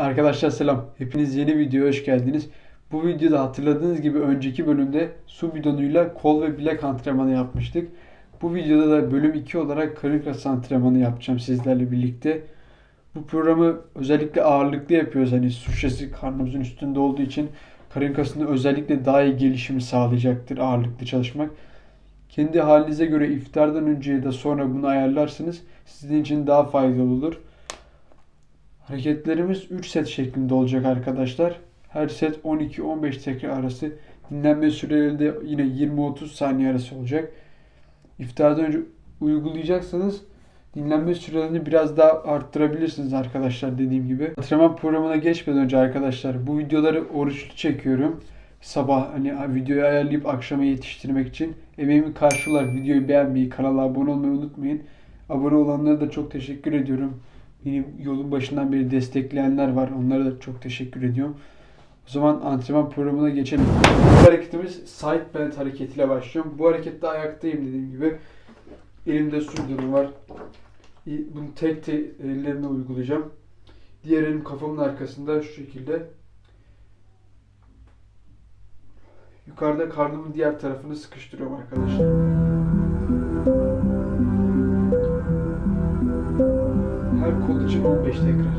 Arkadaşlar selam. Hepiniz yeni videoya hoş geldiniz. Bu videoda hatırladığınız gibi önceki bölümde su bidonuyla kol ve bilek antrenmanı yapmıştık. Bu videoda da bölüm 2 olarak karın kası antrenmanı yapacağım sizlerle birlikte. Bu programı özellikle ağırlıklı yapıyoruz. Hani su şişesi karnımızın üstünde olduğu için karın kasında özellikle daha iyi gelişimi sağlayacaktır ağırlıklı çalışmak. Kendi halinize göre iftardan önce ya da sonra bunu ayarlarsınız. Sizin için daha faydalı olur. Hareketlerimiz 3 set şeklinde olacak arkadaşlar. Her set 12-15 tekrar arası. Dinlenme süreleri de yine 20-30 saniye arası olacak. İftardan önce uygulayacaksanız dinlenme sürelerini biraz daha arttırabilirsiniz arkadaşlar dediğim gibi. Antrenman programına geçmeden önce arkadaşlar bu videoları oruçlu çekiyorum. Sabah hani videoyu ayarlayıp akşama yetiştirmek için. Emeğimi karşılar. Videoyu beğenmeyi, kanala abone olmayı unutmayın. Abone olanlara da çok teşekkür ediyorum. Benim yolun başından beri destekleyenler var. Onlara da çok teşekkür ediyorum. O zaman antrenman programına geçelim. Bu hareketimiz side bend hareketiyle başlıyorum. Bu harekette ayaktayım dediğim gibi. Elimde bidonu var. Bunu tek tek ellerimle uygulayacağım. Diğer elim kafamın arkasında şu şekilde. Yukarıda karnımın diğer tarafını sıkıştırıyorum arkadaşlar. Her kol için 15 tekrar.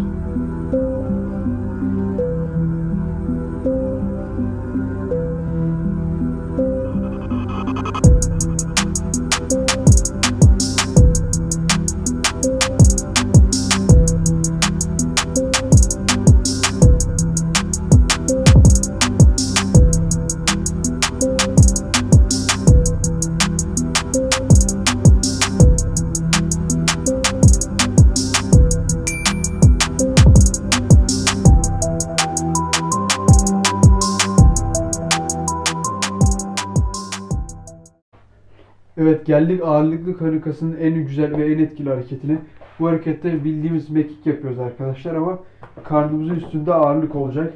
Evet geldik ağırlıklı karın kasının en güzel ve en etkili hareketine. Bu harekette bildiğimiz mekik yapıyoruz arkadaşlar ama karnımızın üstünde ağırlık olacak.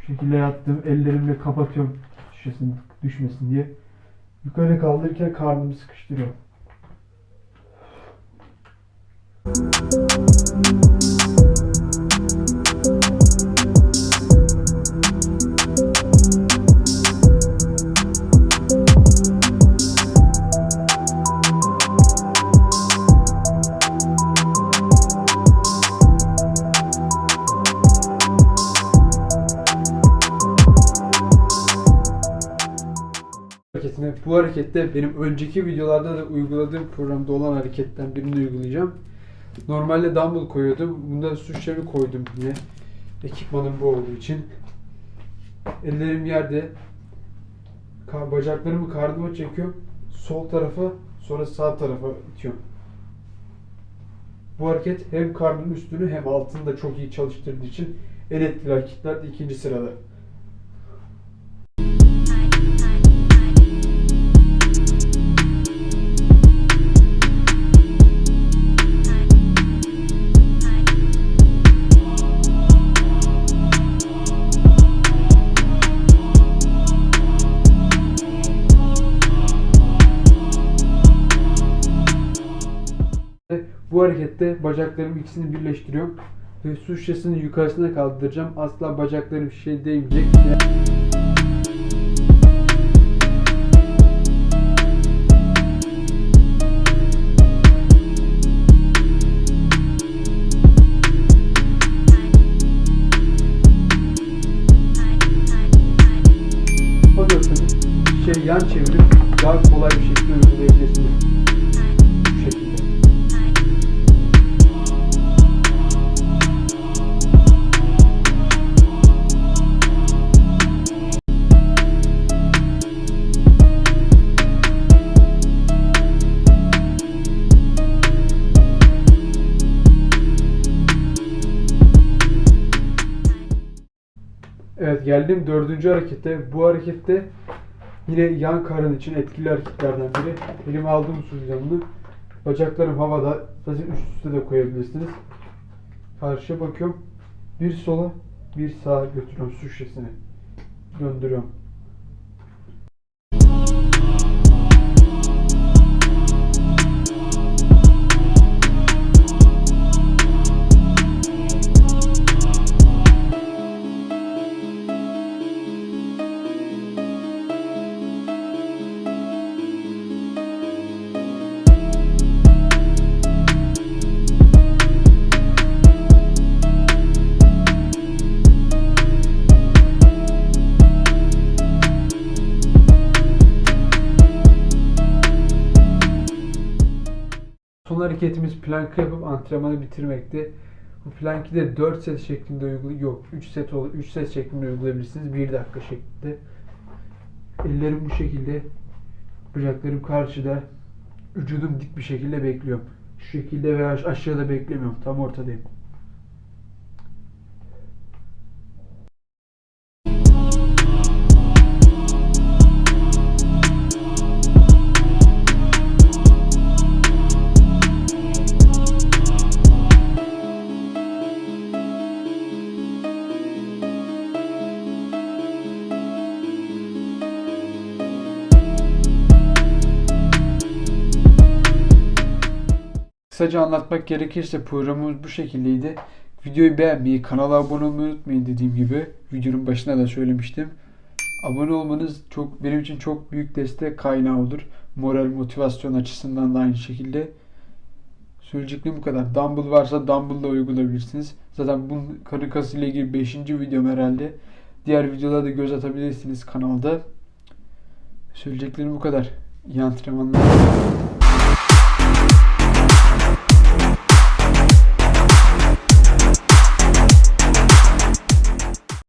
Şu şekilde yattım. Ellerimle kapatıyorum şişesini düşmesin diye. Yukarı kaldırırken karnımı sıkıştırıyorum. Bu harekette benim önceki videolarda da uyguladığım programda olan hareketten birini uygulayacağım. Normalde dumbbell koyuyordum. Bunda su şişemi koydum yine. Ekipmanım bu olduğu için. Ellerim yerde. Bacaklarımı karnıma çekiyorum. Sol tarafa sonra sağ tarafa itiyorum. Bu hareket hem karnın üstünü hem altını da çok iyi çalıştırdığı için en etkili hareketler ikinci sırada. Harekette bacaklarım ikisini birleştiriyorum ve su şişesini yukarısına kaldıracağım. Asla bacaklarım şişeye değmeyecek. Şey yan çevirip daha kolay bir şekilde uygulayabilirsiniz. Geldim dördüncü harekete. Bu harekette yine yan karın için etkili hareketlerden biri. Elime aldım bidonunu. Bacaklarım havada. Zaten üst üste de koyabilirsiniz. Karşıya bakıyorum. Bir sola bir sağa götürüyorum su şişesini. Döndürüyorum. Hareketimiz plankı yapıp antrenmanı bitirmekti. Bu plankı da 4 set şeklinde uygulay yok 3 set olur 3 set şeklinde uygulayabilirsiniz 1 dakika şeklinde. Ellerim bu şekilde. Bacaklarım karşıda. Vücudum dik bir şekilde bekliyorum. Şu şekilde veya aşağıda beklemiyorum. Tam ortadayım. Kısaca anlatmak gerekirse programımız bu şekildeydi. Videoyu beğenmeyi, kanala abone olmayı unutmayın dediğim gibi. Videonun başına da söylemiştim. Abone olmanız çok benim için çok büyük destek kaynağı olur. Moral, motivasyon açısından da aynı şekilde. Söyleyeceklerim bu kadar. Dumbbell varsa Dumbbell'da uygulayabilirsiniz. Zaten bu karın kası ile ilgili 5. videom herhalde. Diğer videolarda göz atabilirsiniz kanalda. Söyleyeceklerim bu kadar. İyi antrenmanlar.